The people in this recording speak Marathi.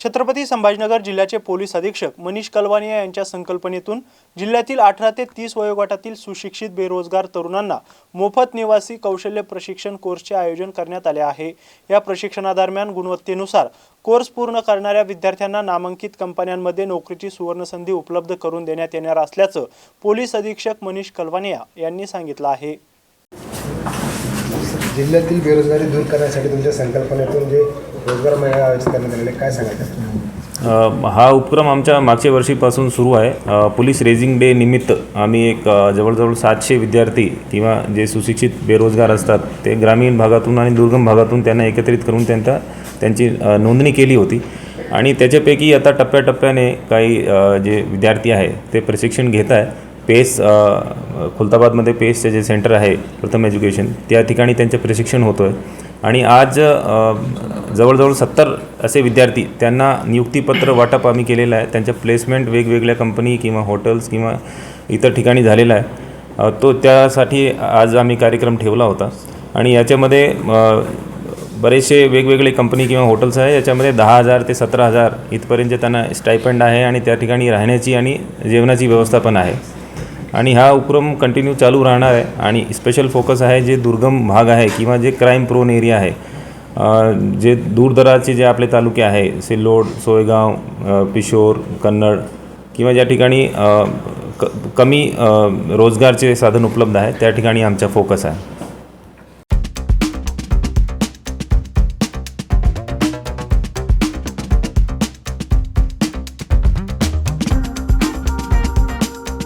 छत्रपती संभाजीनगर जिल्ह्याचे पोलीस अधीक्षक मनीष कलवानिया यांच्या संकल्पनेतून जिल्ह्यातील अठरा ते तीस वयोगटातील सुशिक्षित बेरोजगार तरुणांना मोफत निवासी कौशल्य प्रशिक्षण कोर्सचे आयोजन करण्यात आले आहे. या प्रशिक्षणादरम्यान गुणवत्तेनुसार कोर्स पूर्ण करणाऱ्या विद्यार्थ्यांना नामांकित कंपन्यांमध्ये नोकरीची सुवर्णसंधी उपलब्ध करून देण्यात येणार असल्याचं पोलीस अधीक्षक मनीष कलवानिया यांनी सांगितलं आहे. जिल्ह्यातील बेरोजगारी दूर करण्यासाठी तुमच्या संकल्पनेतून जे रोजगार मेळावा आयोजित करण्यात आलेले काय सांगायचं? हा उपक्रम आमच्या मागच्या वर्षीपासून सुरू आहे. पोलीस रेझिंग डे निमित्त आम्ही एक जवळजवळ सातशे विद्यार्थी किंवा जे सुशिक्षित बेरोजगार असतात ते ग्रामीण भागातून आणि दुर्गम भागातून त्यांना एकत्रित करून त्यांचा त्यांची नोंदणी केली होती. आणि त्याच्यापैकी आता टप्प्याटप्प्याने काही जे विद्यार्थी आहे ते प्रशिक्षण घेत आहे पेस खुलताबादमध्ये पेसचे जे सेंटर आहे प्रथम एज्युकेशन त्या ठिकाणी त्यांचं प्रशिक्षण होतं आहे आणि आज जवळजवळ सत्तर असे विद्यार्थी त्यांना नियुक्तीपत्र वाटप आम्ही केलेलं आहे. त्यांच्या प्लेसमेंट वेगवेगळ्या कंपनी किंवा हॉटेल्स किंवा इतर ठिकाणी झालेला आहे. तो त्यासाठी आज आम्ही कार्यक्रम ठेवला होता. आणि याच्यामध्ये बरेचसे वेगवेगळे कंपनी किंवा हॉटेल्स आहे. याच्यामध्ये दहा हजार ते सतरा हजार इथपर्यंत त्यांना स्टायपंड आहे आणि त्या ठिकाणी राहण्याची आणि जेवणाची व्यवस्था पण आहे. आणि हा उपक्रम कंटिन्यू चालू राहणार आहे. आणि स्पेशल फोकस आहे जे दुर्गम भाग आहे किंवा जे क्राईम प्रोन एरिया आहे जे दूरदराचे जे आपले तालुके आहे सिल्लोड सोयगाव पिशोर कन्नड किंवा ज्या ठिकाणी क कमी रोजगारचे साधन उपलब्ध आहे त्या ठिकाणी आमचा फोकस आहे.